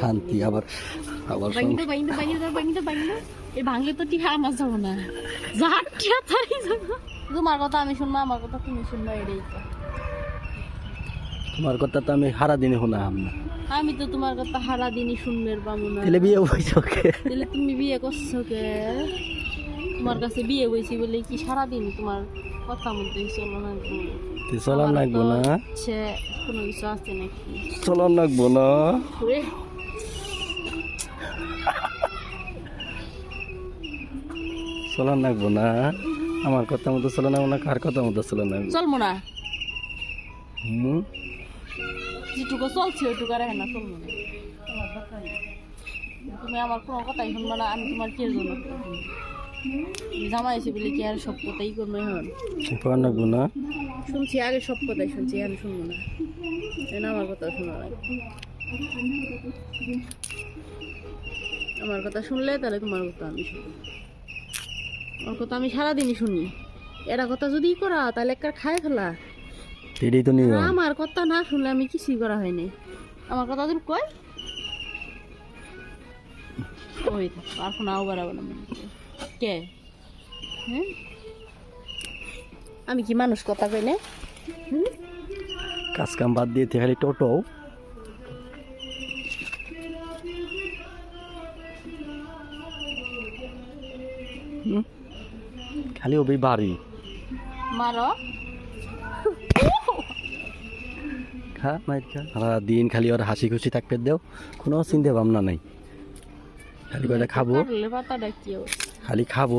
শান্তি আবার আবার বাইন্দো বাইন্দো বাইন্দো বাইন্দো বাইন্দো। এই ভাঙলে তো টিহা আমার যাব না। যার টিহা তারই যাব তোমার কথা আমি শুনব আমার কথা তুমি শুনব এটাই তো। তোমার কথা তো আমি সারা দিনে শোনাম না। আমি তো তোমার কথা সারা দিনই শুনবে পাবো না। তাহলে বিয়ে বইছ কে তাহলে তুমি বিয়ে করছ কে তোমার কাছে বিয়ে হয়েছি বলে কি সারাদিন তোমার কথা মধ্যে চলো না তুই চলার লাগবো না হচ্ছে কোনো কিছু আছে নাকি? চলার লাগবো না চলার লাগবো না আমার কথা মতো চলে না কার কথা মতো চলে না? চলবো না হুম? যেটুকু চলছে ওইটুকু আর না চলবো না। তুমি আমার কোনো কথাই শুনব না আমি তোমার কে জন্য জামা এসে বলে কি আর সব কথাই করব এখন? না শুনছি আগে সব কথাই শুনছি আমি শুনব না। আমার কথা শোনা লাগবে। আমার কথা শুনলে তাহলে তোমার কথা আমি শুনব। আমার কথা আমি সারাদিনই শুনি। এরা কথা যদি করা তাহলে একটা খায় ফেলা। এটাই তো নিয়ম। আমার কথা না শুনলে আমি কিছুই করা হয়নি আমার কথা তুমি কয়? ওই আর কোনো মনে করে। কে? হ্যাঁ আমি কি মানুষ কথা কই না? কাজ কাম বাদ দিয়ে খালি টোটো। খালি ওবি বাড়ি। মারো। খা মাইর খা। সারা দিন খালি ওর হাসি খুশি থাকতে দেও। কোনো চিন্তা ভাবনা নাই। খালি খাব? পাতাটা কি? খালি খাব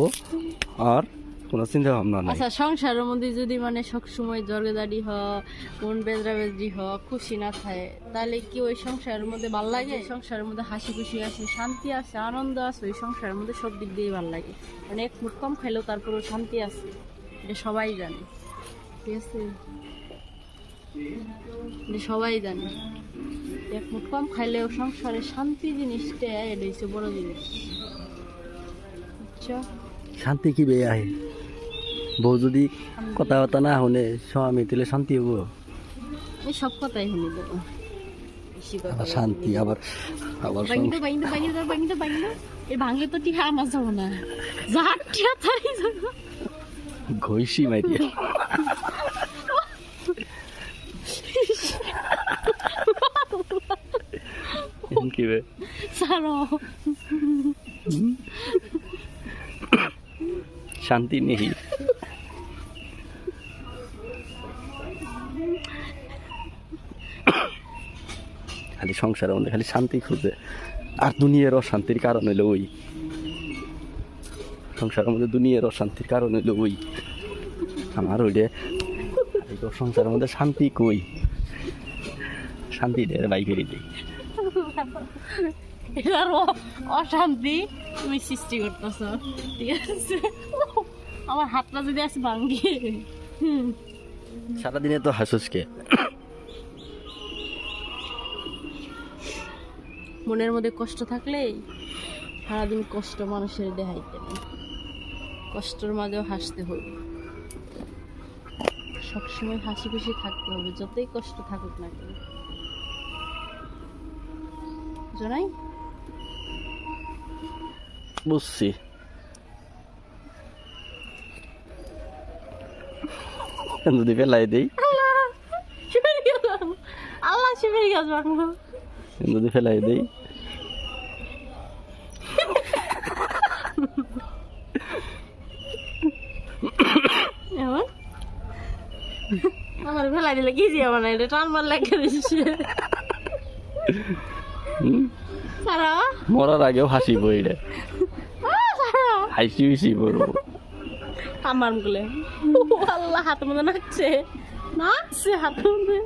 আর কোনো চিন্তা ভাবনা নাই। আচ্ছা সংসারের মধ্যে যদি মানে সব সময় জর্গেদারি হ, মন বেদরি হ, খুশি না থাকে, তাহলে কি ওই সংসারের মধ্যে ভালো লাগে? সংসারের মধ্যে হাসি খুশি আছে শান্তি আছে আনন্দ আছে ওই সংসারের মধ্যে সব দিক দিয়েই ভালো লাগে। মানে এক মুঠ কম খাইলেও তারপরেও শান্তি আছে, এটা সবাই জানে। ঠিক আছে? সবাই জানে। এক মুঠ কম খাইলেও সংসারে শান্তি জিনিসটা, এটা হচ্ছে বড় জিনিস। শান্তি কি বেয়ে আহে? বউ যদি কথা বার্তা না শুনে স্বামী তাহলে শান্তি হব। সব কথাই শুনি দেবো আবার শান্তি আবার আবার বাইন্দো বাইন্দো বাইন্দো বাইন্দো বাইন্দো এই ভাঙলে তো টিহা আমার যাব না যার টিহা তারই যাব ঘইসি মাইরিয়া কি বে? সারো শান্তি নেই। খালি সংসারের মধ্যে খালি শান্তি খুঁজে। আর দুনিয়ার অশান্তির কারণ হইল ওই। সংসারের মধ্যে দুনিয়ার অশান্তির কারণ হইল ওই। আমার ওইটা সংসারের মধ্যে শান্তি কই? শান্তি দেয় বাই করে দিই অশান্তি তুমি সৃষ্টি করতেছ, ঠিক আছে? আমার হাতটা যদি আছে ভাঙ্গি। সারাদিনে তো হাসুসকে মনের মধ্যে কষ্ট থাকলেই সারাদিন কষ্ট মানুষের দেখাইতে নেই কষ্টের মাঝেও হাসতে হবে সবসময় হাসি খুশি থাকতে হবে যতই কষ্ট থাকুক না কেন। জানাই? বুঝছি। যদি ফেলাই দেই? আল্লাহ শিবের গাছ বাংলো যদি ফেলাই দেই? আমার ফেলাই দিলে কি যে আমার এটা টান মার লাগে মরার আগেও হাসিব এটা সারা? হাসি হাসি পড়ব আমার গুলে আল্লাহ হাত মধ্যে নাচছে নাচছে হাত মধ্যে